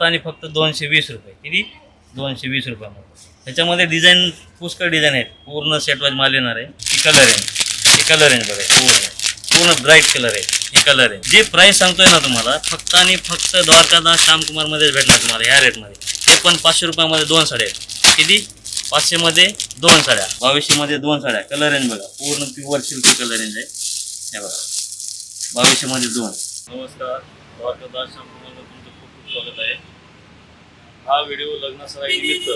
फक्त आणि फक्त दोनशे वीस रुपये किती? दोनशे वीस रुपयामध्ये. ह्याच्यामध्ये डिझाईन पुष्कळ डिझाईन आहेत. पूर्ण सेटवाईज माल येणार आहे. ही कलर आहे. ही कलर आहे बघा पूर्ण. पूर्ण ब्राईट कलर आहे. ही कलर आहे. जे प्राईस सांगतोय ना तुम्हाला फक्त आणि फक्त द्वारकादास श्यामकुमारमध्येच भेटणार तुम्हाला ह्या रेटमध्ये ते पण पाचशे रुपयामध्ये दोन साड्या आहेत. किती? पाचशेमध्ये दोन साड्या. बावीसशेमध्ये दोन साड्या. कलर रेंज बघा. पूर्ण प्युअर सिल्की कलर रेंज आहे. हे बघा. बावीसशेमध्ये दोन. नमस्कार. द्वारकादास श्यामकुमारला तुमचं खूप खूप स्वागत आहे. हा व्हिडिओ लग्न निमित्त.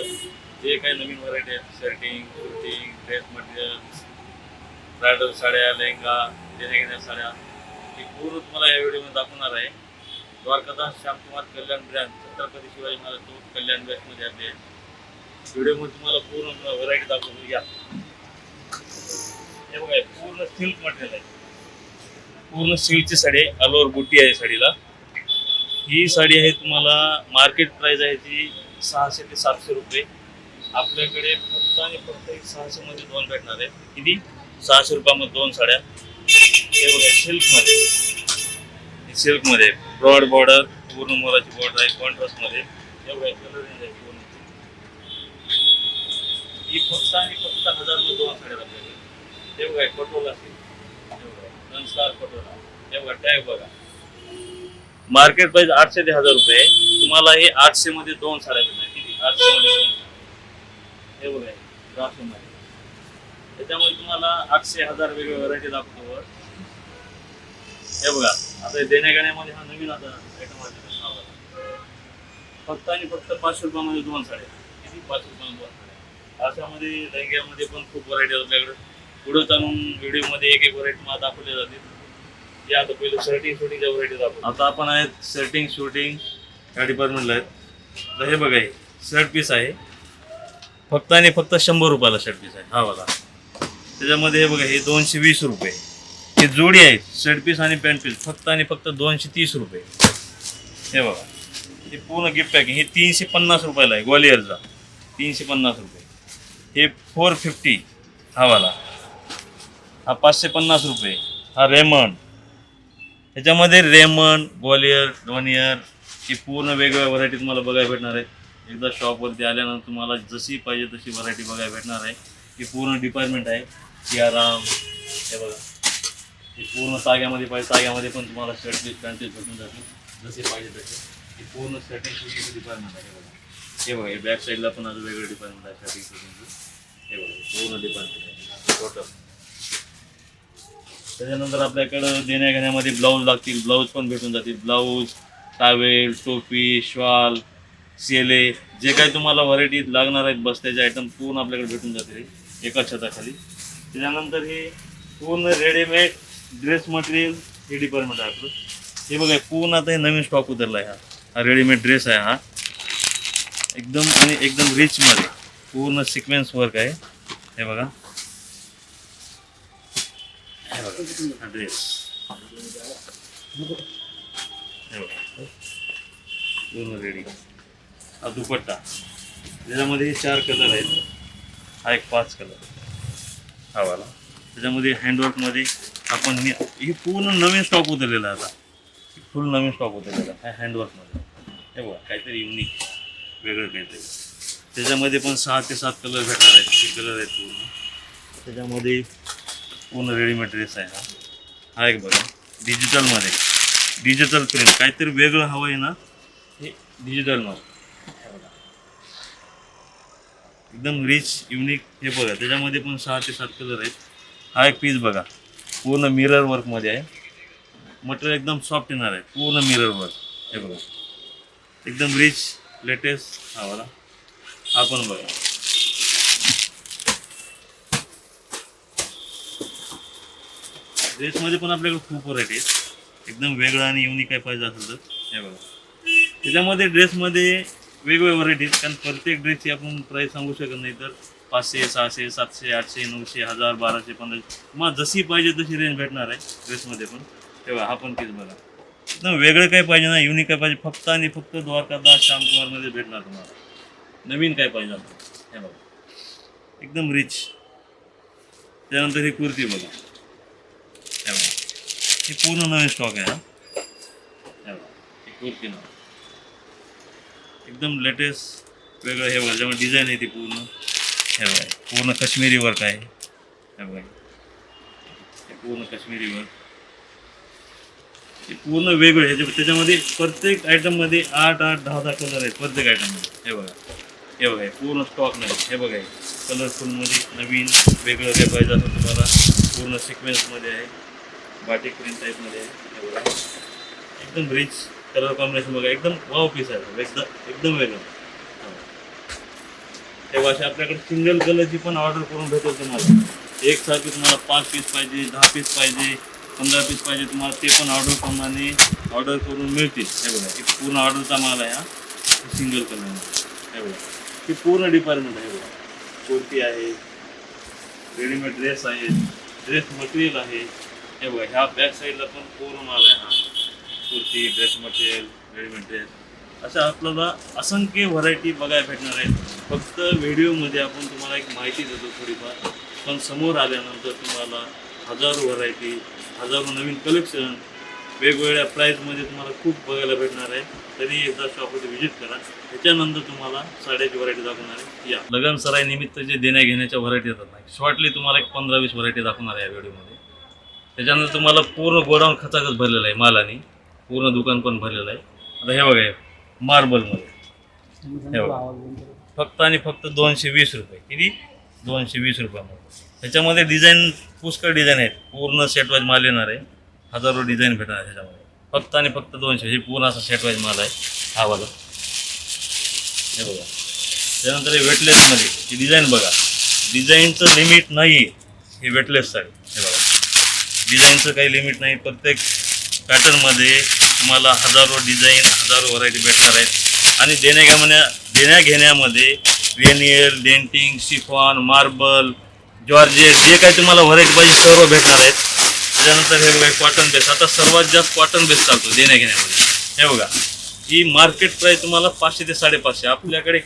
जे काही नवीन व्हरायटी आहेत शर्टिंग कुर्टिंग ड्रेस मटेरियल्स ब्रायडल साड्या लेहंगा देण्याघेण्या साड्या हे पूर्ण तुम्हाला या व्हिडिओमध्ये दाखवणार आहे. द्वारकादास श्यामकुमार कल्याण ब्रँड छत्रपती शिवाजी महाराज चौक कल्याण ब्रँचमध्ये आले व्हिडिओमध्ये तुम्हाला पूर्ण व्हरायटी दाखवतो या. हे बघा पूर्ण सिल्क मटेरियल आहे. पूर्ण सिल्कची साडी आहे ऑल ओव्हर बुट्टी आहे साडीला. ही साडी आहे तुम्हाला मार्केट प्राईज आहे ती सहाशे ते सातशे रुपये. आपल्याकडे फक्त आणि फक्त एक सहाशेमध्ये दोन भेटणार आहेत. किती? सहाशे रुपयामध्ये दोन साड्या. हे बघा सिल्कमध्ये. सिल्कमध्ये. ब्रॉड बॉर्डर पूर्ण मोराची बॉर्डर आहे कॉन्ट्रास्टमध्ये हे बघा कलर रेंज आहे पूर्ण ही फक्त आणि फक्त हजारमध्ये दोन साड्या आपल्याकडे हे बघा पटोला असेल हे बघा रनस्टार पटोला हे बघा टॅग बघा. मार्केट प्राइस आठशे ते हजार रुपये तुम्हाला हे आठशे मध्ये दोन साड्या भेटणार. किती? आठशे मध्ये दोन. हे बघा मध्ये त्याच्यामुळे तुम्हाला आठशे हजार वेगवेगळ्या व्हरायटी दाखवतो वर. हे बघा आता देण्याघेण्यामध्ये हा नवीन आता आयटम आहे फक्त आणि फक्त पाचशे रुपयामध्ये दोन साड्या किती? पाचशे रुपयामध्ये दोन साड्या अशामध्ये लहंग्यामध्ये पण खूप व्हरायटी आपल्याकडे. पुढे चालून व्हिडिओमध्ये एक एक व्हरायटी मला दाखवल्या जातील. जे आता पहिलं शर्टिंग शूटिंगच्या व्हरायटी दाखवतो. आता आपण आहेत शर्टिंग शूटिंग या डिपार्टमेंटला आहेत. तर हे बघा हे शर्ट पीस आहे. फक्त आणि फक्त शंभर रुपयाला शर्ट पीस आहे. हा वाला. त्याच्यामध्ये हे बघा हे दोनशे वीस रुपये. हे जोडी आहे शर्ट पीस आणि पॅन्ट पीस फक्त आणि फक्त दोनशे तीस रुपये. हे बघा. हे पूर्ण गिफ्ट पॅकिंग हे तीनशे पन्नास रुपयाला आहे ग्वालियरचा. तीनशे पन्नास रुपये. हे फोर फिफ्टी हा वाला. हा पाचशे पन्नास रुपये. हा रेमंड ह्याच्यामध्ये रेमंड ग्वालियर डोनियर ही पूर्ण वेगवेगळ्या व्हरायटी तुम्हाला बघायला भेटणार आहे एकदा शॉपवरती आल्यानंतर तुम्हाला जशी पाहिजे तशी व्हरायटी बघायला भेटणार आहे. ही पूर्ण डिपार्टमेंट आहे. सियाराम हे बघा. ही पूर्ण साग्यामध्ये पाहिजे ताग्यामध्ये पण तुम्हाला शर्ट पीस पॅन्ट पीस भेटून जातील. जसे पाहिजे तसे. ही पूर्ण शर्टिंग शूटिंगचं डिपार्टमेंट आहे. हे बघा. हे बघा हे बॅक साईडला पण अजून वेगळं डिपार्टमेंट आहे शर्टिंग शूटिंगचं हे बघा पूर्ण डिपार्टमेंट आहे. टोटल त्याच्यानंतर आपल्याकडं देण्याघेण्यामध्ये ब्लाऊज लागतील. ब्लाऊज पण भेटून जातील. ब्लाऊज टावेल टोपी श्वाल सेले जे काही तुम्हाला व्हरायटी लागणार आहेत बस्त्याचे आयटम पूर्ण आपल्याकडे भेटून जातील. एका छताखाली. त्याच्यानंतर हे पूर्ण रेडीमेड ड्रेस मटेरियल हे डिपार्टमेंट आहे आपलं. हे बघा पूर्ण आता हे नवीन स्टॉक उतरला आहे हा. हा रेडीमेड ड्रेस आहे हा. एकदम आणि एकदम रिचमध्ये पूर्ण सिक्वेन्स वर्क आहे. हे बघा. ड्रेस हे पूर्ण रेडी हा दुपट्टा. त्याच्यामध्ये चार कलर आहेत. हा एक पाच कलर हा वाला. त्याच्यामध्ये हँडवर्कमध्ये आपण हे हे पूर्ण नवीन स्टॉक उतरलेला आता. फुल नवीन स्टॉक उतरलेला आहे. हा हँडवर्कमध्ये हे बघा काहीतरी युनिक वेगळं काहीतरी. त्याच्यामध्ये पण सहा ते सात कलर भेटणार आहेत. ते कलर आहेत पूर्ण. त्याच्यामध्ये पूर्ण रेडीमेड ड्रेस आहे हा. हा एक बघा. डिजिटलमध्ये डिजिटल प्रिंट काहीतरी वेगळं हवं आहे ना? हे डिजिटलमध्ये एकदम रिच युनिक हे बघा. त्याच्यामध्ये पण सहा ते सात कलर आहेत. हा एक पीस बघा. पूर्ण मिरर वर्कमध्ये आहे. मटेरियल एकदम सॉफ्ट येणार आहे. पूर्ण मिरर वर्क हे बघा. एकदम रिच लेटेस्ट हा बघा. हा पण बघा. ड्रेसमध्ये पण आपल्याकडे खूप व्हरायटी आहेत. एकदम वेगळं आणि युनिक काय पाहिजे असेल तर. हे बघा. त्याच्यामध्ये ड्रेसमध्ये वेगवेगळ्या व्हरायटी आहेत. कारण प्रत्येक ड्रेसची आपण प्राईस सांगू शकत नाही तर पाचशे सहाशे सातशे आठशे नऊशे हजार बाराशे पंधराशे. तुम्हाला जशी पाहिजे तशी रेंज भेटणार आहे ड्रेसमध्ये पण. तेव्हा हा पण तीच बघा. एकदम वेगळं काय पाहिजे ना युनिक काय पाहिजे. फक्त आणि फक्त द्वारकादास श्यामकुमारमध्ये भेटणार तुम्हाला. नवीन काय पाहिजे आता हे बघा. एकदम रिच त्यानंतर ही कुर्ती बघा. हे बघा ही पूर्ण नवीन स्टॉक आहे हा हे बघा एक कुर्ती ना एकदम लेटेस्ट वेगळं हे बघा ज्यामुळे डिझाईन आहे ती पूर्ण हे बघा पूर्ण काश्मीरी वर्क आहे हे बघा हे पूर्ण काश्मीरी वर्क हे पूर्ण वेगळं ह्याच्या त्याच्यामध्ये प्रत्येक आयटममध्ये आठ आठ दहा दहा कलर आहेत प्रत्येक आयटममध्ये हे बघा हे बघा पूर्ण स्टॉक नाही हे बघा कलरफुलमध्ये नवीन वेगळं काय पाहिजे असं तुम्हाला पूर्ण सिक्वेन्समध्ये आहे बाटिक प्रिंट टाईपमध्ये एवढा. एकदम रिच कलर कॉम्बिनेशन बघा एकदम वाव पीस आहे. एकदम एकदम वेगळं. तेव्हा असे आपल्याकडे सिंगल कलरची पण ऑर्डर करून भेटेल तुम्हाला. एकसारखी तुम्हाला पाच पीस पाहिजे दहा पीस पाहिजे पंधरा पीस पाहिजे तुम्हाला ते पण ऑर्डर प्रमाणे ऑर्डर करून मिळतील. हे बघा एक पूर्ण ऑर्डरचा माल आहे हा. सिंगल कलर हे बघा ही पूर्ण डिपार्टमेंट आहे. बघा. कुर्ती आहे रेडीमेड ड्रेस आहे ड्रेस मटेरियल आहे. हे बघा ह्या बॅक साईडला पण पूर्ण माल आहे हा. Kurti dress material readymade dress अशा आपल्याला असंख्य व्हरायटी बघायला भेटणार आहेत. फक्त व्हिडिओमध्ये आपण तुम्हाला एक माहिती देतो थोडीफार. पण समोर आल्यानंतर तुम्हाला हजारो व्हरायटी हजारो नवीन कलेक्शन वेगवेगळ्या प्राईजमध्ये तुम्हाला खूप बघायला भेटणार आहे. तरी एकदा शॉपमध्ये व्हिजिट करा. त्याच्यानंतर तुम्हाला साड्याची व्हरायटी दाखवणार आहे. या. लगन सराय निमित्त जे देण्या घेण्याच्या व्हरायटी येतात ना शॉर्टली तुम्हाला एक पंधरा वीस व्हरायटी दाखवणार आहे या व्हिडिओमध्ये त्याच्यानंतर तुम्हाला पूर्ण गोडाऊन खचाखच भरलेला आहे मालाने. पूर्ण दुकान पण भरलेलं आहे. आता हे बघा हे मार्बलमध्ये हे बघा. फक्त आणि फक्त दोनशे वीस रुपये. किती? दोनशे वीस रुपयामध्ये. त्याच्यामध्ये डिझाईन पुष्कळ डिझाईन आहेत. पूर्ण सेटवाईज माल येणार आहे. हजारो डिझाईन भेटणार आहे त्याच्यामध्ये. फक्त आणि फक्त दोनशे. हे पूर्ण असा सेटवाईज माल आहे. हा वाला हे बघा. त्यानंतर हे वेटलेसमध्ये ही डिझाईन बघा. डिझाईनचं लिमिट नाही हे वेटलेस साडी. हे बघा. डिझाईनचं काही लिमिट नाही. प्रत्येक पॅटर्नमध्ये तुम्हाला हजारो डिझाईन हजारो व्हरायटी भेटणार आहेत. आणि देण्याघेण्या देण्याघेण्यामध्ये देण्या डेंटिंग शिफॉन मार्बल जॉर्जेट जे काही तुम्हाला व्हरायटी पाहिजे सर्व भेटणार आहेत. त्याच्यानंतर हे बघा कॉटन बेस आता सर्वात जास्त कॉटन बेस चालतो देण्याघेण्यामध्ये. हे बघा ही मार्केट प्राईस तुम्हाला पाचशे ते साडेपाचशे. आपल्याकडे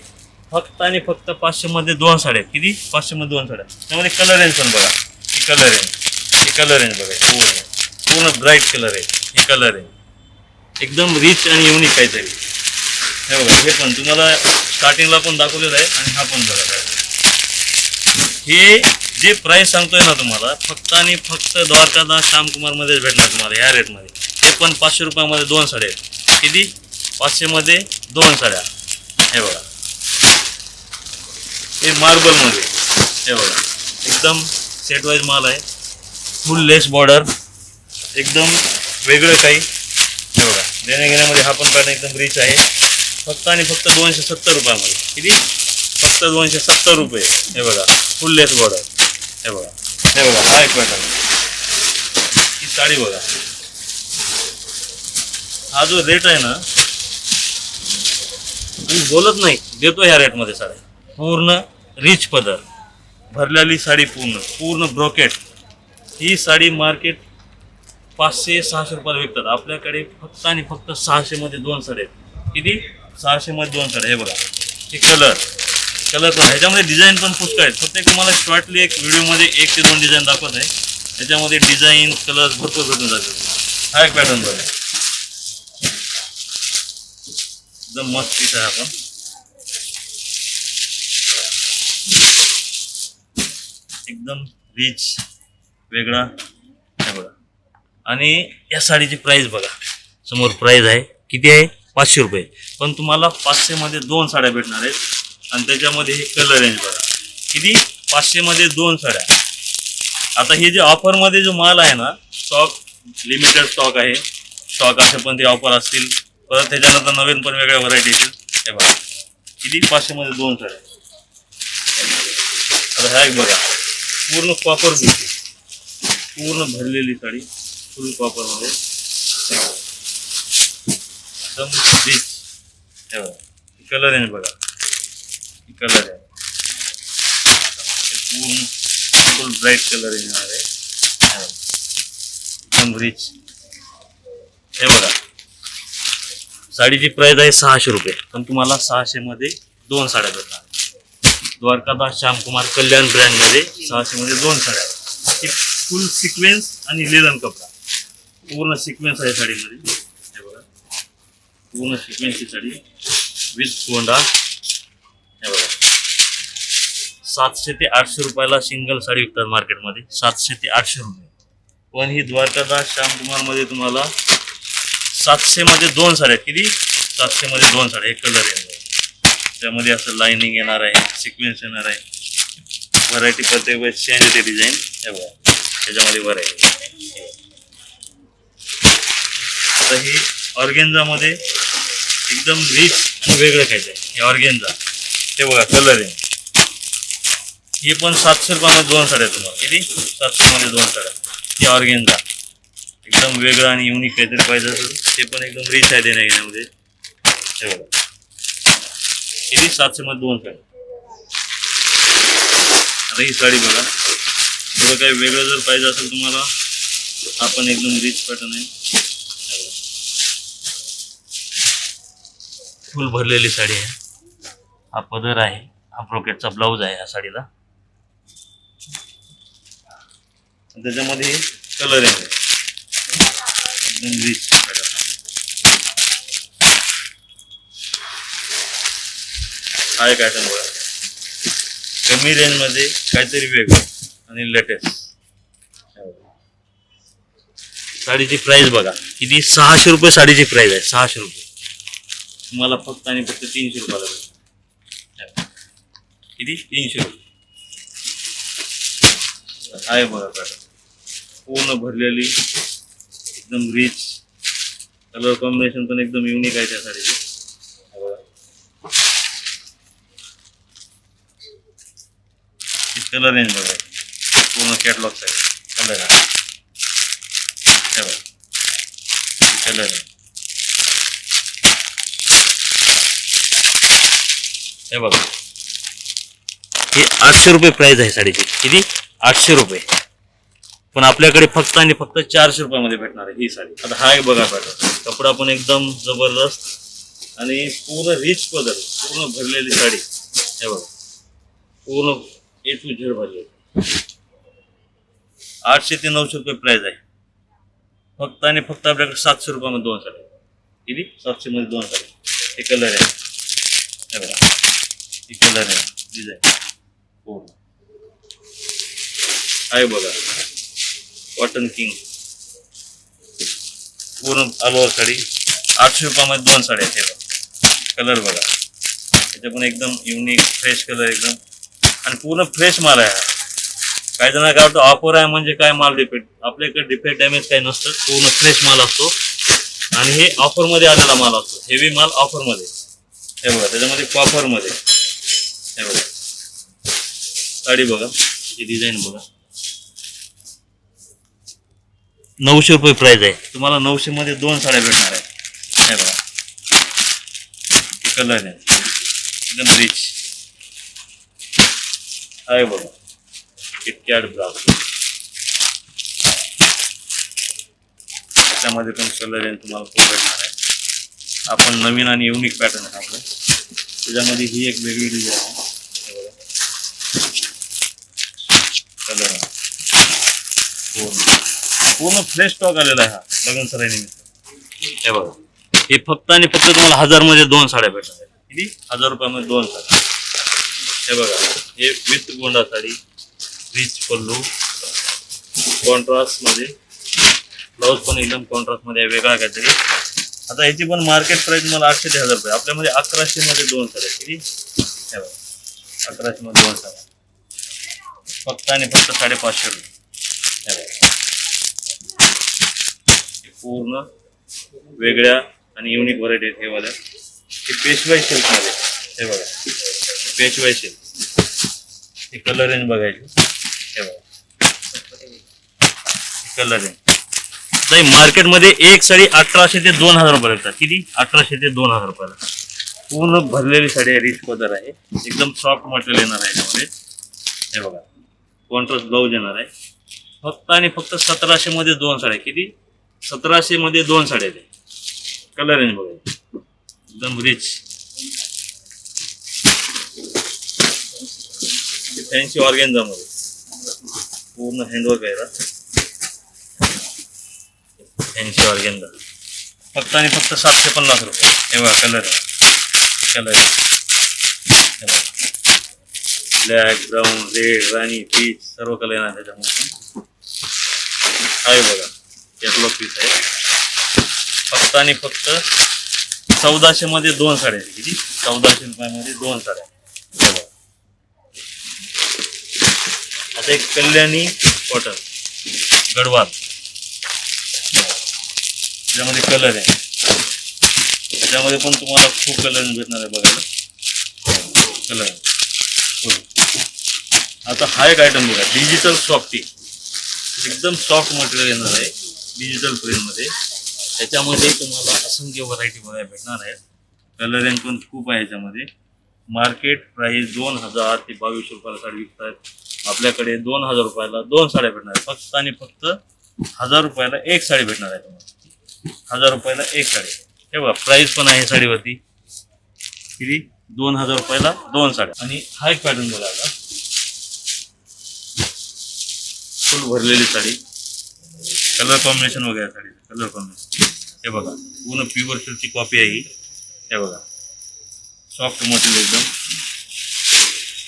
फक्त आणि फक्त पाचशेमध्ये दोन साड्या आहेत. किती? पाचशेमध्ये दोन साड्या. त्यामध्ये कलर रेंज पण बघा. ही कलर रेंज कलर आहे बघा पूर्ण. पूर्ण पूर्ण ब्राईट कलर आहे. हे कलर आहे. एकदम रिच आणि युनिक काहीतरी. हे बघा हे पण तुम्हाला स्टार्टिंगला पण दाखवलेलं आहे आणि हा पण बघा. हे जे प्राईस सांगतोय ना तुम्हाला फक्त आणि फक्त द्वारकादास श्यामकुमारमध्येच भेटणार तुम्हाला ह्या रेटमध्ये हे पण पाचशे रुपयामध्ये दोन साड्या आहेत. किती? पाचशेमध्ये दोन साड्या. हे बघा. हे मार्बलमध्ये हे बघा. एकदम सेटवाईज माल आहे. फुल लेस बॉर्डर एकदम वेगळं काही हे बघा हा पण पॅटर्न एकदम रिच आहे. फक्त आणि फक्त दोनशे सत्तर रुपयामध्ये. किती? फक्त दोनशे सत्तर रुपये. हे बघा फुल लेस बॉर्डर हे बघा हे बघा हा एक पॅटर्न ही साडी बघा. हा जो रेट आहे ना मी बोलत नाही देतो ह्या रेटमध्ये साड्या. पूर्ण रिच पदर. भरलेली साडी पूर्ण पूर्ण ब्रोकेट ही साडी मार्केट पाचशे सहाशे रुपयाला विकतात. आपल्याकडे फक्त आणि फक्त सहाशेमध्ये दोन साड्या आहेत. किती? सहाशेमध्ये दोन साड्या. हे बघा. हे कलर कलर पण ह्याच्यामध्ये डिझाईन पण पुष्कळ आहेत. फक्त एक तुम्हाला शॉर्टली एक व्हिडिओमध्ये एक ते दोन डिझाईन दाखवत आहे. त्याच्यामध्ये डिझाईन कलर्स भरपूर भेटून जातात. हा एक पॅटर्न बघा. एकदम मस्त पीस आहे आपण एकदम रिच वेगळा. हे बघा. आणि या साडीची प्राईस बघा. समोर प्राईज आहे. किती आहे? पाचशे रुपये. पण तुम्हाला पाचशेमध्ये दोन साड्या भेटणार आहेत. आणि त्याच्यामध्ये हे कलर रेंज बघा. किती? पाचशेमध्ये दोन साड्या. आता हे जे ऑफरमध्ये जो माल आहे ना स्टॉक लिमिटेड स्टॉक आहे. स्टॉक असे पण ते ऑफर असतील. परत त्याच्यानंतर नवीन पण वेगळ्या व्हरायटी येतील. हे बघा. किती? पाचशेमध्ये दोन साड्या. आता ह्या एक बघा. पूर्ण कॉपर बुटी पूर्ण भरलेली साडी फुल कॉपरमध्ये एकदम रिच हे बघा कलर आहे बघा. कलर आहे. पूर्ण फुल ब्राईट कलर येणार आहे. एकदम रिच हे बघा. साडीची प्राईज आहे सहाशे रुपये. पण तुम्हाला सहाशेमध्ये दोन साड्या भेटणार. द्वारकादास श्यामकुमार कल्याण ब्रँडमध्ये सहाशेमध्ये दोन साड्या. आहेत. फुल सिक्वेन्स आणि लेलन कपडा. पूर्ण सिक्वेन्स आहे साडीमध्ये. हे बघा. पूर्ण सिक्वेन्सची साडी. विथ कोंडा हे बघा. सातशे ते आठशे रुपयाला सिंगल साडी विकतात मार्केटमध्ये सातशे ते आठशे रुपये. पण ही द्वारकादास श्यामकुमारमध्ये तुम्हाला सातशेमध्ये दोन साड्या आहेत. किती? सातशेमध्ये दोन साड्या. एक कलर आहे. त्यामध्ये असं लाइनिंग येणार आहे. सिक्वेन्स येणार आहे. व्हरायटी प्रत्येक वेळेस चेंज होते डिझाईन हे बघा. त्याच्यामध्ये व्हरायटी आता ही ऑर्गेन्झामध्ये एकदम रिच आणि वेगळं खायचं आहे. हे ऑर्गेन्झा. ते बघा कलर आहे. हे पण सातशे रुपयामध्ये दोन साड्या तुम्हाला. किती? सातशेमध्ये दोन साड्या. हे ऑर्गेन्झा. एकदम वेगळं आणि युनिक काहीतरी पाहिजे असेल ते पण एकदम रिच आहे देण्या घेण्यामध्ये. हे बघा. किती? सातशेमध्ये दोन साड्या. आता ही साडी बघा. थोडं काही वेगळं जर पाहिजे असेल तुम्हाला हा पण एकदम रिच पॅटर्न आहे. फुल भरलेली साडी आहे. हा पदर आहे हा ब्रोकेटचा ब्लाऊज आहे या साडीला. त्याच्यामध्ये कलर आहे. एकदम रिच हा एक आयटम बघा. कमी रेंजमध्ये काहीतरी वेगळं. आणि लेटेस्ट साडीची प्राइस बघा. किती? सहाशे रुपये साडीची प्राइस आहे. सहाशे रुपये. तुम्हाला फक्त आणि फक्त तीनशे रुपयाला भेटेल. किती? तीनशे रुपये. आहे बघा पॅटर्न पूर्ण भरलेली. एकदम रिच कलर कॉम्बिनेशन पण एकदम युनिक आहे त्या साडीची. कलर रेंज बघा. पूर्ण कॅटलॉग साईड कलर आहे हे बघा कलर आहे हे बघा ही आठशे रुपये प्राइस आहे साडीची. किती? आठशे रुपये. पण आपल्याकडे फक्त आणि फक्त चारशे रुपयामध्ये भेटणार आहे ही साडी. आता हा एक बघा पॅटर्न कपडा पण एकदम जबरदस्त आणि पूर्ण रिच पदर पूर्ण भरलेली साडी. हे बघा. पूर्ण ए टू झेड भरलेली. आठशे ते नऊशे रुपये प्राईज आहे. फक्त आणि फक्त आपल्याकडे सातशे रुपयामध्ये दोन साड्या किती? सातशेमध्ये दोन साडी हे कलर आहे. हे बघा. हे कलर आहे. डिझाईन हो आहे बघा. कॉटन किंग पूर्ण अलवर साडी. आठशे रुपयामध्ये दोन साड्या आहेत. हे कलर बघा. त्याच्या पण एकदम युनिक फ्रेश कलर एकदम. आणि पूर्ण फ्रेश माल आहे काही जणांना काय वाटतं ऑफर आहे म्हणजे काय माल डिफेक्ट आपल्याकडे डिफेक्ट डॅमेज काही नसतं पूर्ण फ्रेश माल असतो. आणि हे ऑफरमध्ये आलेला माल असतो. हेवी माल ऑफरमध्ये हे बघा त्याच्यामध्ये कॉफरमध्ये हे बघा. साडी बघा ही डिझाईन बघा. नऊशे रुपये प्राइस आहे. तुम्हाला नऊशे मध्ये दोन साड्या भेटणार आहे हे बघा. कलर आहे. एकदम रिच आहे बघा. KitKat brown. त्याच्यामध्ये पण कलर आहे तुम्हाला खूप भेटणार आहे. आपण नवीन आणि युनिक पॅटर्न आहे आपलं त्याच्यामध्ये ही एक वेगळी डिझाईन आहे. कलर पूर्ण. फ्रेश स्टॉक आलेला आहे हा. लग्न सराईनिमित्त. हे बघा. हे फक्त आणि फक्त तुम्हाला हजारमध्ये दोन साड्या भेटणार आहेत. किती? हजार रुपयामध्ये दोन साड्या. हे बघा. हे विथ गोंडा साडी. रिच पल्लू. कॉन्ट्रास्टमध्ये ब्लाऊज पण एकदम कॉन्ट्रास्टमध्ये आहे, वेगळा काहीतरी. आता ह्याची पण मार्केट प्राईस मला आठशे ते हजार रुपये. आपल्यामध्ये अकराशेमध्ये दोन साड्या किती? हे बघा. दोन साड्या फक्त आणि फक्त साडेपाचशे रुपये. हे बघा. पूर्ण वेगळ्या आणि युनिक व्हरायटी आहेत हे वाल्या. हे पेशवाई सिल्कमध्ये हे बघा. पेशवाई सिल्क हे कलर रेंज बघायची. हे बघा कलर आहे नाही मार्केटमध्ये एक साडी अठराशे ते दोन हजार रुपये लागतात किती? अठराशे ते दोन हजार रुपयाला पूर्ण भरलेली साडी आहे रिच पदर आहे. एकदम सॉफ्ट मटेरियल येणार आहे याच्यामध्ये. हे बघा. कॉन्ट्रास्ट ब्लाऊज येणार आहे. फक्त आणि फक्त सतराशे मध्ये दोन साड्या किती? सतराशे मध्ये दोन साड्या आहेत. कलर रेंज बघा. एकदम रिच फॅन्सी ऑर्गेन्झामध्ये पूर्ण हँडवर्क आहे फॅन्सी ऑर्गेन्झा फक्त आणि फक्त सातशे पन्नास रुपये. हे बघा colour colour black brown red राणी पीच सर्व कलर येणार त्याच्यामध्ये. आहे बघा कॅटलॉग पीस आहे. फक्त आणि फक्त चौदाशे मध्ये दोन साड्या. किती? चौदाशे रुपयामध्ये दोन साड्या हे बघा. आता एक कल्याणी कॉटन गडवाल. त्याच्यामध्ये कलर आहे. त्याच्यामध्ये पण तुम्हाला खूप कलर भेटणार आहे बघायला. कलर आता हा एक आयटम बघा. डिजिटल सॉफ्टी एकदम सॉफ्ट मटेरियल येणार आहे. डिजिटल फ्रेममध्ये त्याच्यामध्ये तुम्हाला असंख्य व्हरायटी बघायला भेटणार आहेत कलरिंग पण खूप आहे याच्यामध्ये. मार्केट प्राईस दोन हजार ते बावीस रुपयाला साडी विकतात आपल्याकडे दोन हजार रुपयाला दोन साड्या भेटणार आहेत. फक्त आणि फक्त हजार रुपयाला एक साडी भेटणार आहे तुम्हाला. हजार रुपयाला एक साडी. हे बघा प्राईस पण आहे साडीवरती. किती? दोन हजार रुपयाला दोन साड्या. आणि हा एक पॅटर्न बघा आता. फुल भरलेली साडी. कलर कॉम्बिनेशन वगैरे साडीचं. कलर कॉम्बिनेशन हे बघा पूर्ण प्युअर सिल्कची कॉपी आहे ही. हे बघा. सॉफ्ट मटेरियल एकदम.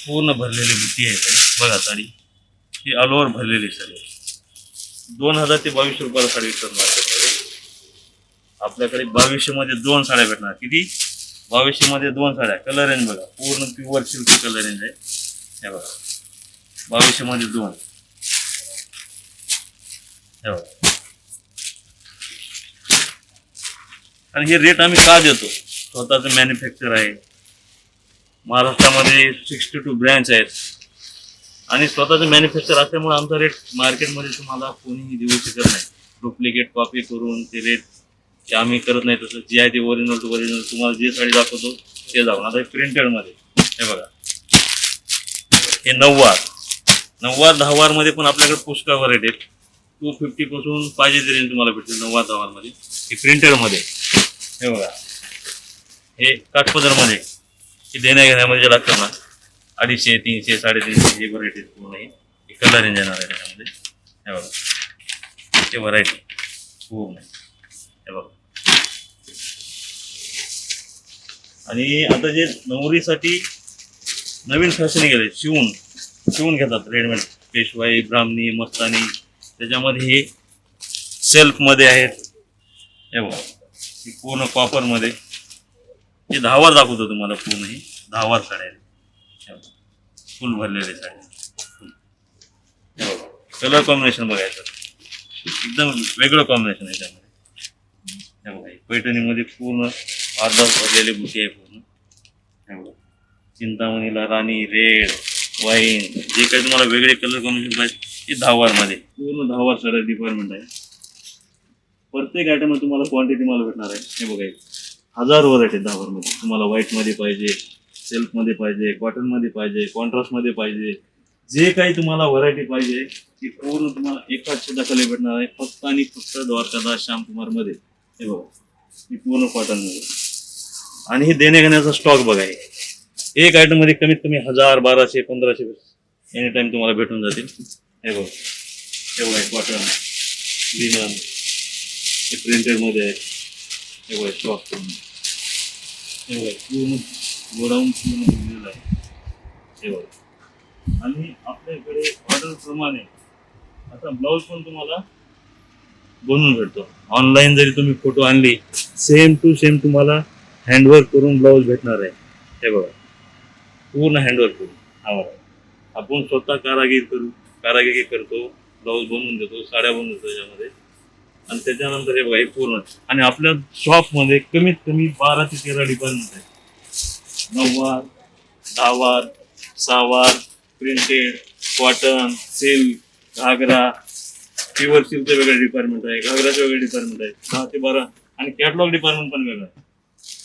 पूर्ण भरलेली बुट्टी आहे. बघा साडी. ही ऑल ओव्हर भरलेली साडी. दोन हजार ते बावीसशे रुपयाला साडी विकतात मार्केटमध्ये आपल्याकडे बावीसशे मध्ये दोन साड्या भेटणार. किती? बावीसशेमध्ये दोन साड्या. कलर रेंज बघा. पूर्ण प्युअर सिल्क कलर रेंज आहे. हे बघा. बावीसशेमध्ये दोन. हे बघा. आणि हे रेट आम्ही का देतो? स्वतःचं मॅन्युफॅक्चर आहे. महाराष्ट्रामध्ये सिक्स्टी टू ब्रँच आहेत. आणि स्वतःचं मॅन्युफॅक्चर असल्यामुळे आमचा रेट मार्केटमध्ये तुम्हाला कोणीही देऊ शकत नाही. डुप्लिकेट कॉपी करून ते रेट ते आम्ही करत नाही तसं जे आहे ते ओरिजिनल टू ओरिजिनल तुम्हाला जे साडी दाखवतो ते दाखवून. आता प्रिंटेडमध्ये हे बघा. हे नऊवार. नऊवार दहावारमध्ये पण आपल्याकडे पुष्कळ व्हरायटी आहेत. टू फिफ्टी पासून पाहिजे ते रेंज तुम्हाला भेटेल नऊवार दहावारमध्ये हे प्रिंटेडमध्ये हे बघा. हे काठपदरमध्ये. हे देण्या घेण्यामध्ये जे लागतं ना अडीचशे तीनशे साडेतीनशे हे व्हरायटी पूर्ण हे कलर इंजन येणार आहे त्याच्यामध्ये. हे बघा. हे व्हरायटी पूर्ण हे बघा. आणि आता जे नवरीसाठी नवीन फॅशन गेले शिवून शिवून घेतात रेडीमेड. पेशवाई ब्राह्मणी मस्तानी. त्याच्यामध्ये हे सेल्फमध्ये आहेत. हे बघा. पूर्ण कॉपरमध्ये हे दहावार दाखवतो तुम्हाला पूर्ण हे. दहावार साड्या. फुल भरलेले साड्या. बघा कलर कॉम्बिनेशन बघायचं एकदम वेगळं कॉम्बिनेशन आहे त्यामध्ये. बघा पैठणीमध्ये पूर्ण अर्धा भरलेले बुके आहे पूर्ण. बघा. चिंतामणीला राणी रेड वाईन जे काही तुम्हाला वेगळे कलर कॉम्बिनेशन पाहिजे ते धावारमध्ये पूर्ण धावार सगळं डिपार्टमेंट आहे. प्रत्येक आयटम तुम्हाला क्वांटिटी मला भेटणार आहे. हे बघा हजार व्हरायटी दहावारमध्ये तुम्हाला व्हाईटमध्ये पाहिजे सेल्फमध्ये पाहिजे कॉटनमध्ये पाहिजे कॉन्ट्रास्टमध्ये पाहिजे. जे काही तुम्हाला व्हरायटी पाहिजे ती पूर्ण तुम्हाला एकाच छताखाली भेटणार आहे. फक्त आणि फक्त द्वारकादास श्यामकुमारमध्ये. हे बघा ही पूर्ण कॉटनमध्ये आणि हे देण्याघेण्याचा स्टॉक बघा हे. एक आयटममध्ये कमीत कमी हजार बाराशे पंधराशे एनी टाईम तुम्हाला भेटून जातील. हे बघ. हे बघा कॉटन लिनन हे प्रिंटेडमध्ये आहे. हे बघा स्टॉक हे बघा पूर्ण. गोडाऊन पूर्ण भरलेलं आहे. हे बघा आणि आपल्याकडे ऑर्डर प्रमाणे आता ब्लाऊज पण तुम्हाला बनवून भेटतो. ऑनलाईन जरी तुम्ही फोटो आणली सेम टू सेम तुम्हाला हँडवर्क करून ब्लाऊज भेटणार आहे. हे बघा. पूर्ण हँडवर्क करून. आम्हाला आपण स्वतः कारागीर करू कारागिरी करतो ब्लाऊज बनवून देतो साड्या बनवून देतो त्याच्यामध्ये आणि त्याच्यानंतर हे बघा हे पूर्ण. आणि आपल्या शॉपमध्ये कमीत कमी बारा ते तेरा डिपार्टमेंट आहे. नऊवार दहावार सहावार printed cotton silk ghagra. Pure सिल्कचं वेगळं डिपार्टमेंट आहे घागराचं वेगळं डिपार्टमेंट आहे दहा ते बारा. आणि कॅटलॉग डिपार्टमेंट पण वेगळं. आहे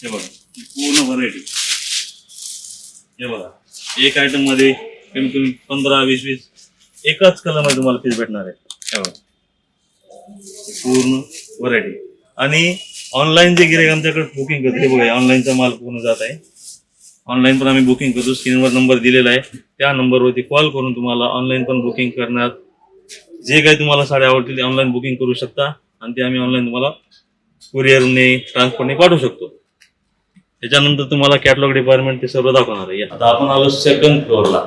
हे बघा पूर्ण व्हरायटी हे बघा एक आयटममध्ये कमी कमी पंधरा वीस वीस एकाच कलरमध्ये तुम्हाला पीस भेटणार आहे. हे बघा पूर्ण व्हरायटी आणि ऑनलाईन जे गिराईक आमच्याकडे बुकिंग करते हे बघा ऑनलाईनचा माल पूर्ण जात आहे. ऑनलाईन पण आम्ही बुकिंग करतो. स्क्रीनवर नंबर दिलेला आहे. त्या नंबरवरती कॉल करून तुम्हाला ऑनलाईन पण बुकिंग करणार. जे काही तुम्हाला साड्या आवडतील ते ऑनलाईन बुकिंग करू शकता. आणि ते आम्ही ऑनलाईन तुम्हाला कुरिअरने ट्रान्सपोर्टने पाठवू शकतो. त्याच्यानंतर तुम्हाला कॅटलॉग डिपार्टमेंट ते सर्व दाखवणार आहे. आता आपण आलो सेकंड फ्लोअरला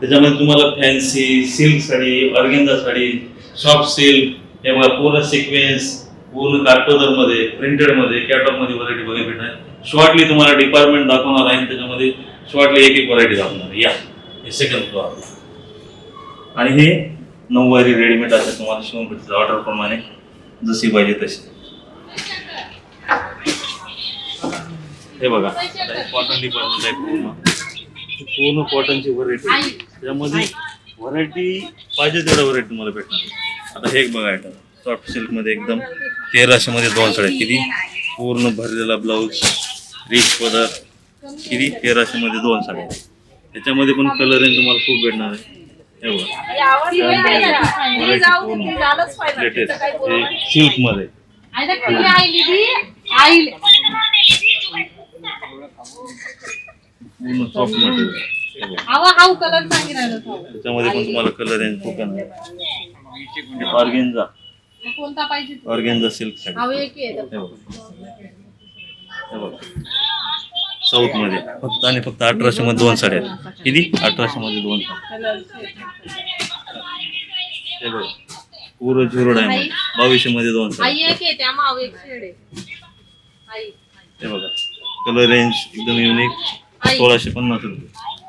त्याच्यामध्ये तुम्हाला fancy silk sari organza sari soft silk हे बघा पूर्ण सिक्वेन्स पूर्ण कार्टोदरमध्ये मध्ये प्रिंटेडमध्ये व्हरायटी बघायला भेटणार शॉर्टली तुम्हाला डिपार्टमेंट दाखवणार आहे आणि त्याच्यामध्ये शॉर्टली एक एक व्हरायटी दाखवणार आहे. या. हे सेकंड फ्लोअर आणि हे नऊवारी रेडीमेड असं तुम्हाला शिवून भेटतील. ऑर्डरप्रमाणे जशी पाहिजे तशी. हे बघा. कॉटन डिपार्टमेंट आहे पूर्ण. पूर्ण कॉटनची व्हरायटी त्यामध्ये व्हरायटी पाहिजे तेवढ्या व्हरायटी तुम्हाला भेटणार आता हे एक बघा आयटम सॉफ्ट सिल्कमध्ये एकदम तेराशेमध्ये दोन साड्या किती? पूर्ण भरलेला ब्लाऊज रिच पदर किती? तेराशेमध्ये दोन साड्या. त्याच्यामध्ये पण कलर तुम्हाला खूप भेटणार आहे. लेटेस्ट सिल्कमध्ये पूर्ण सॉफ्ट मटेरियल त्याच्यामध्ये पण तुम्हाला कलर रेंज खूप येणार जा. कोणता पाहिजे ऑर्गेन्झा सिल्क साडी एक आहे. हे बघा. हे बघा. साऊथमध्ये फक्त आणि फक्त अठराशे मध्ये दोन साड्या आहेत. किती? अठराशे मध्ये दोन साड्या. हे बघा. पूर्ण झिरो डायमंड बावीसशे मध्ये दोन आई साड्या एक आहे त्या माऊ एक शेड आहे. आई. हे बघा. कलर रेंज एकदम युनिक. सोळाशे पन्नास रुपये.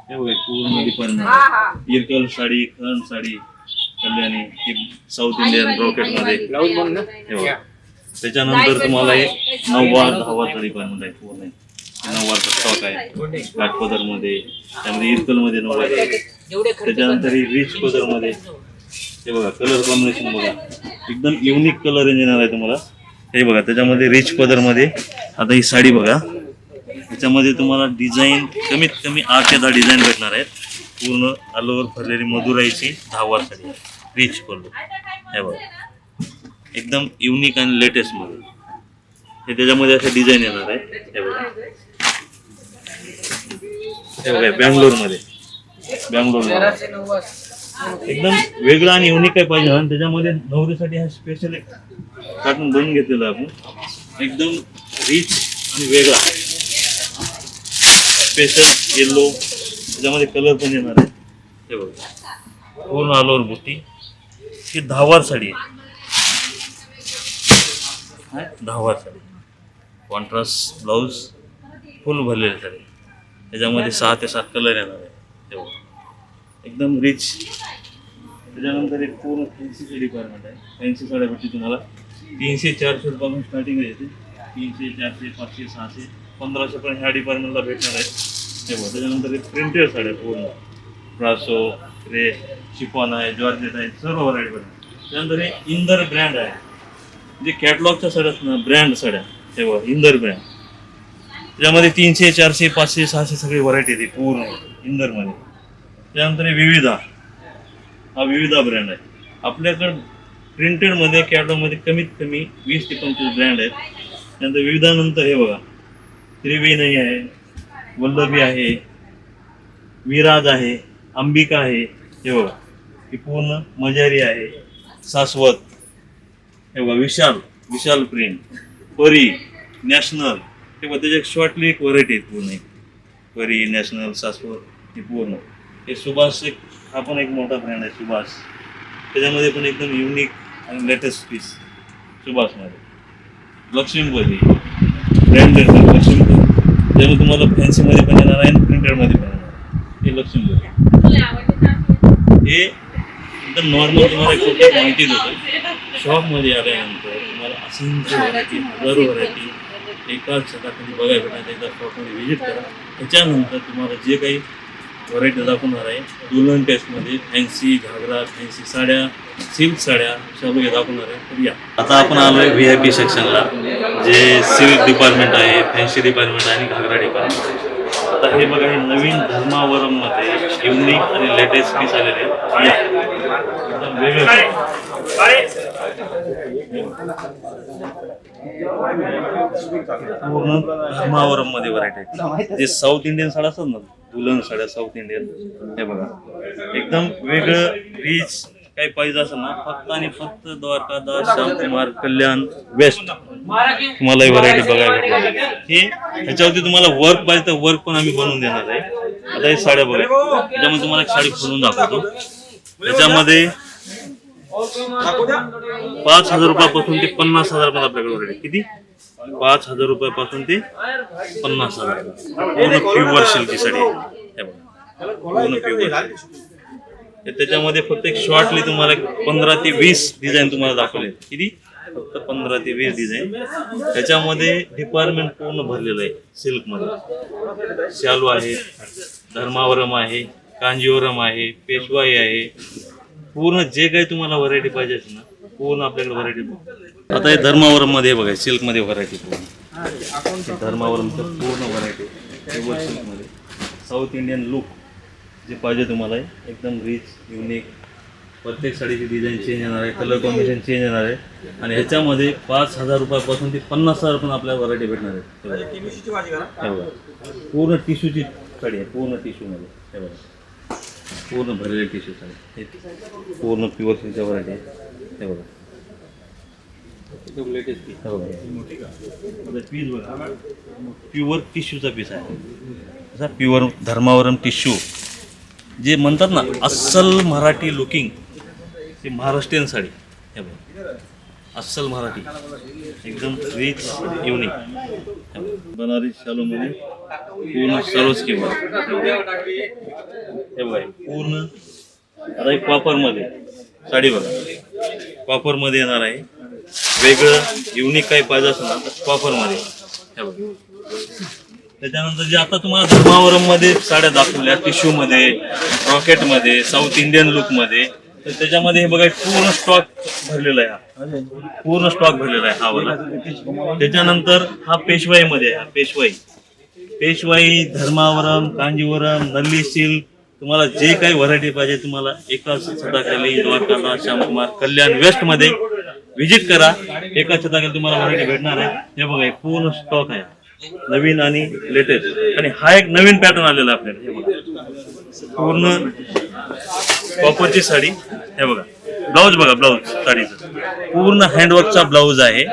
हे बघा पूर्ण डिपार्टमेंट हा. हा इरकल साडी खण साडी. कल्याणी ही साऊथ इंडियन रॉकेटमध्ये. हे. बघा त्याच्यानंतर तुम्हाला हे दहावार साडी पण आहे पूर्ण. आहे. हे स्टॉक आहे. घाटपदरमध्ये त्यामध्ये इरकलमध्ये नऊवार आहे. त्याच्यानंतर ही रिच पदरमध्ये. हे बघा कलर कॉम्बिनेशन बघा. एकदम युनिक कलर येणार आहे तुम्हाला. हे बघा त्याच्यामध्ये रिच पदरमध्ये. आता ही साडी बघा. त्याच्यामध्ये तुम्हाला डिझाईन कमीत कमी आठ ते दहा डिझाईन भेटणार आहेत. पूर्ण आलोवर भरलेली मधुराईची दहावार साडी रिच पल्लू हे बघा. एकदम युनिक आणि लेटेस्टमध्ये हे त्याच्यामध्ये असे डिझाईन येणार आहे हे बघा. हे बघा बँगलोरमध्ये. बँगलोर एकदम वेगळं आणि युनिक काय पाहिजे. आणि त्याच्यामध्ये नवरीसाठी हा स्पेशल एक कार्टून बनवून घेतलेला आपण. एकदम रिच आणि वेगळा. स्पेशल येल्लो त्याच्यामध्ये कलर पण येणार आहे. हे बघा. पूर्ण आलोवर ओव्हर बुट्टी. ही दहावार साडी आहे. दहावार साडी. कॉन्ट्रास्ट ब्लाऊज फुल भरलेली साडी. त्याच्यामध्ये सहा ते सात कलर येणार आहे. हे बघा. एकदम रिच त्याच्यानंतर एक पूर्ण फॅन्सी डिपार्टमेंट आहे. फॅन्सी साड्या भेटते तुम्हाला तीनशे चारशे रुपयापासून स्टार्टिंग येते तीनशे चारशे पाचशे सहाशे पंधराशे पण ह्या डिपार्टमेंटला भेटणार आहे. तेव्हा त्याच्यानंतर एक प्रिंटेड साड्या पूर्ण. ब्रासो रे शिफॉन आहे जॉर्जेट आहे सर्व व्हरायटी भेटणार त्यानंतर हे इंदर ब्रँड आहे. जे कॅटलॉगच्या साड्या ना ब्रँड साड्या तेव्हा इंदर ब्रँड त्याच्यामध्ये तीनशे चारशे पाचशे सहाशे सगळी व्हरायटी येते पूर्ण इंदरमध्ये त्यानंतर हे विविधा. हा विविधा ब्रँड आहे. आपल्याकडं प्रिंटेडमध्ये कॅटलॉगमध्ये कमीत कमी वीस ते पंचवीस ब्रँड आहेत. त्यानंतर विविधानंतर हे बघा त्रिवेणी आहे वल्लभी आहे विराज आहे अंबिका आहे हे बघा. ही पूर्ण मजारी आहे सासवत. हे बघा विशाल विशाल प्रिंट परी नॅशनल. हे बघा त्याच्या शॉर्टली एक व्हरायटी आहेत पूर्ण एक. परी नॅशनल सासवत हे पूर्ण. हे सुभाष एक हा पण एक मोठा ब्रँड आहे सुभाष. त्याच्यामध्ये पण एकदम युनिक आणि लेटेस्ट पीस सुभाषमध्ये. लक्ष्मीपती. ब्रँडेड लक्ष्मीपती. त्यामुळे तुम्हाला फॅन्सीमध्ये पण येणार आहे आणि प्रिंटेडमध्ये पण येणार. हे लक्ष्मीपती हे एकदम नॉर्मल तुम्हाला एक छोटी माहितीच होतं. शॉपमध्ये आल्यानंतर तुम्हाला असंख्य व्हरायटी हजारो व्हरायटी एकाच छताखाली बघायला भेटणार एकदा शॉपमध्ये व्हिजिट करा. त्याच्यानंतर तुम्हाला जे काही व्हरायटी दाखवणार आहे. दुल्हन टेस्टमध्ये फॅन्सी घागरा फॅन्सी साड्या सिल्क साड्या सर्व दाखवणार आहे. तर या. आता आपण आलो आहे व्ही आय पी सेक्शनला जे सिल्क डिपार्टमेंट आहे फॅन्सी डिपार्टमेंट आहे आणि घागरा डिपार्टमेंट आता हे बघा हे नवीन धर्मावरममध्ये युनिक आणि लेटेस्ट पीस आलेले आहेत. या. पूर्ण धर्मावरममध्ये व्हरायटी आहे जे साऊथ इंडियन साड्या असतात ना दुल्हन साड्या साऊथ इंडियन हे बघा. एकदम वेगळं रीच काही पाहिजे असेल ना फक्त आणि फक्त द्वारकादास श्यामकुमार कल्याण वेस्ट तुम्हाला ही व्हरायटी बघायला हे ह्याच्यावरती तुम्हाला वर्क पाहिजे तर वर्क पण आम्ही बनवून देणार आहे. आता हे साड्या बघा. त्याच्यामध्ये तुम्हाला एक साडी खोलून दाखवतो. त्याच्यामध्ये पाच हजार रुपयापासून ते पन्नास हजार पर्यंत आपल्याकडे किती? पाच हजार रुपयापासून ते पन्नास हजार. पूर्ण प्युअर सिल्की साडी आहे पूर्ण प्युअर त्याच्यामध्ये फक्त एक शॉर्टली तुम्हाला एक पंधरा ते वीस डिझाईन तुम्हाला दाखवले. किती? फक्त पंधरा ते वीस डिझाईन त्याच्यामध्ये डिपार्टमेंट पूर्ण भरलेलं आहे सिल्कमध्ये शालू आहे धर्मावरम आहे कांजीवरम आहे पेशवाई आहे. पूर्ण जे काही तुम्हाला व्हरायटी पाहिजे असेल ना पूर्ण आपल्याकडे व्हरायटी आता हे धर्मावरममध्ये बघा सिल्कमध्ये व्हरायटी पूर्ण. धर्मावरमचं पूर्ण व्हरायटी सिल्कमध्ये साऊथ इंडियन लुक जे पाहिजे तुम्हाला एकदम रिच युनिक प्रत्येक साडीची डिझाईन चेंज येणार आहे कलर कॉम्बिनेशन चेंज येणार आहे. आणि ह्याच्यामध्ये पाच हजार रुपयापासून ते पन्नास हजार पण आपल्याला व्हरायटी भेटणार आहे. पूर्ण टिश्यूची साडी आहे पूर्ण टिश्यूमध्ये हे बघा. पूर्ण भरलेली टिश्यू साडी. हे पूर्ण प्युअर सिल्कच्या व्हरायटी आहे. हे बघा. पीस बघा. प्युअर टिश्यूचा पीस आहे. असा प्युअर धर्मावरम टिश्यू जे म्हणतात ना अस्सल मराठी लुकिंग ते महाराष्ट्रीयन साडी. हे बघा. अस्सल मराठी. एकदम रिच युनिक बनारस शालूमध्ये पूर्ण सर्व स्कीम हे बघा पूर्ण आता एक कॉपरमध्ये साडी बघा. कॉपरमध्ये येणार आहे. वेगळं युनिक काही पाहिजे असेल ना तर हे बघा. त्याच्यानंतर जे आता तुम्हाला धर्मावरममध्ये साड्या दाखवल्या टिश्यूमध्ये रॉकेटमध्ये साऊथ इंडियन लुकमध्ये तर त्याच्यामध्ये हे बघा पूर्ण स्टॉक भरलेला आहे हा. पूर्ण स्टॉक भरलेला आहे हा वाला त्याच्यानंतर हा पेशवाईमध्ये आहे हा पेशवाई. पेशवाई धर्मावरम कांजीवरम नल्ली सिल्क तुम्हाला जे काही व्हरायटी पाहिजे तुम्हाला एका छताखाली द्वारकाला श्यामकुमार कल्याण वेस्टमध्ये व्हिजिट करा. एका छताखाली तुम्हाला व्हरायटी भेटणार आहे. हे बघा पूर्ण स्टॉक आहे. नवीन आणि लेटेस्ट आणि हा एक नवीन पॅटर्न आलेला आपल्याला. हे बघा. पूर्ण कॉपरची साडी. हे बघा. ब्लाऊज बघा ब्लाऊज साडीचं. पूर्ण हँडवर्कचा ब्लाऊज आहे.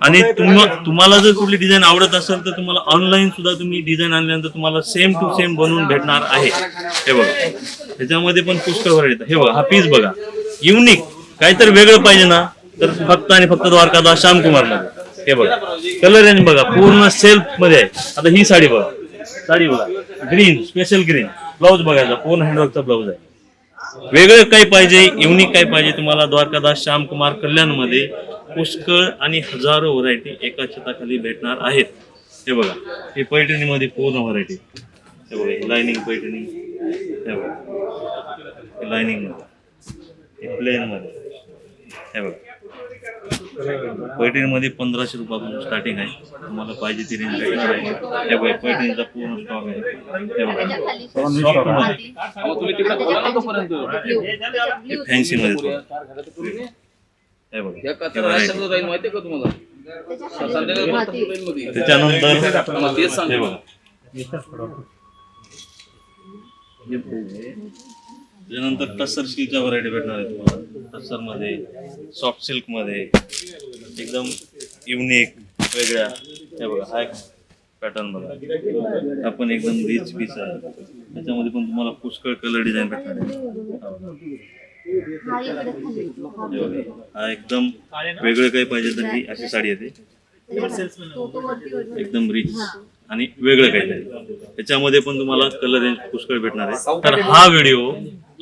आणि तुम तुम्हाला जर कुठली डिझाईन आवडत असेल तर तुम्हाला ऑनलाईन सुद्धा तुम्ही डिझाईन आणल्यानंतर तुम्हाला सेम टू सेम बनवून भेटणार आहे. हे बघा. त्याच्यामध्ये पण पुष्कळ व्हरायटी हे बघा हा पीस बघा. युनिक काहीतरी वेगळं पाहिजे ना तर फक्त आणि फक्त द्वारकादास श्यामकुमारमध्ये हे बघा. कलर रेंज बघा पूर्ण सेल्फमध्ये आहे. आता ही साडी बघा. साडी बघा. ग्रीन स्पेशल ग्रीन ब्लाऊज बघायचा. पूर्ण हँडवर्कचा ब्लाऊज आहे. वेगळं काही पाहिजे युनिक काय पाहिजे तुम्हाला द्वारकादास श्यामकुमार कल्याणमध्ये पुष्कळ आणि हजारो व्हरायटी एका छताखाली भेटणार आहेत. हे बघा हे पैठणीमध्ये पूर्ण व्हरायटी हे बघा लाइनिंग पैठणी. हे बघा लाइनिंगमध्ये. हे प्लेन मध्ये. हे बघा. पैठणीमध्ये पंधराशे रुपयापासून स्टार्टिंग आहे. तुम्हाला पाहिजे ती रेंज आहे. हे बघा पैठणीचा पूर्ण स्टॉक आहे. हे बघा. Soft मध्ये. फॅन्सी हे हे. माहितीये का तुम्हाला? संध्याकाळी त्याच्यानंतर तेच हे त्याच्यानंतर टसर सिल्कच्या व्हरायटी भेटणार आहे तुम्हाला. टसरमध्ये सॉफ्ट सिल्कमध्ये एकदम युनिक वेगळ्या. हे बघा हा एक पॅटर्न बघा. हा पण एकदम रिच पीस आहे. त्याच्यामध्ये पण तुम्हाला पुष्कळ कलर डिझाईन भेटणार आहे. हे बघा. एकदम वेगळं काही पाहिजे तर ही अशी साडी येते. एकदम रिच आणि वेगळं काहीतरी. त्याच्यामध्ये पण तुम्हाला कलर रेंज पुष्कळ भेटणार आहे. तर हा व्हिडिओ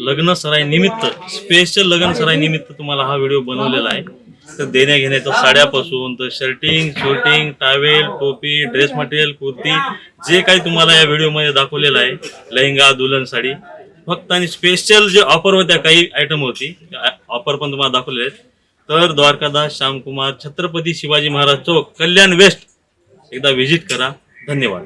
लग्न सराई निमित्त स्पेशल लग्न सराई निमित्त तुम्हाला हा व्हिडिओ बनवलेला आहे. तर देण्या घेण्याच्या साड्यापासून तर शर्टिंग शूटिंग टावेल टोपी ड्रेस मटेरियल कुर्ती जे काही तुम्हाला या व्हिडिओमध्ये दाखवलेलं आहे लेहंगा दुल्हन साडी. फक्त आणि स्पेशल जे ऑफर होत्या काही आयटम होती ऑफर पण तुम्हाला दाखवले आहेत. तर द्वारकादास श्यामकुमार छत्रपती शिवाजी महाराज चौक कल्याण वेस्ट एकदा व्हिजिट करा. धन्यवाद.